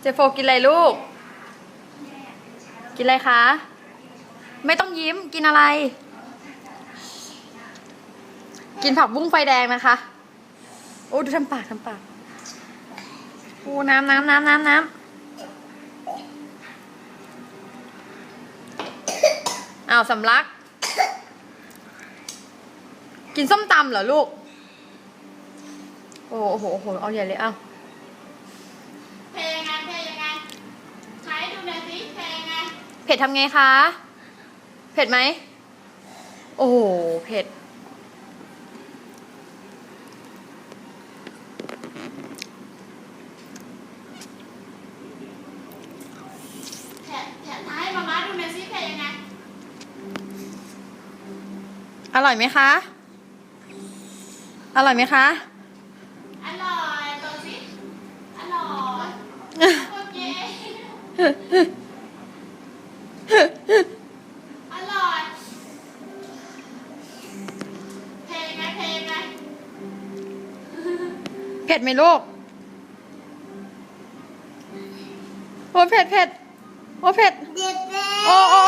เจโฟกินอะไรลูก กินอะไรคะ ไม่ต้องยิ้มกินอะไร กินผักบุ้งไฟแดงนะคะ โอ้ดูทำปากทำปากโอ้น้ำน้ำน้ำน้ำน้ำอ้าวสำลัก กินส้มตำเหรอลูก โอ้โหโอ้โหเอาใหญ่เลยเอา เพลงยังไงเพลงยังไงใช้ดูหน่อยสิเพลงยังไง เผ็ดทำไงคะ เผ็ดไหม โอ้โห เผ็ดแถะแถะให้มาม่าดูหน่อยสิเพลงยังไง อร่อยไหมคะ อร่อยไหมคะ อร่อยตัวสิ อร่อยโอเค เผ็ดไหมลูก โอ้เผ็ดเผ็ดโอ้เผ็ดเด็ดเด็โอ้โอ้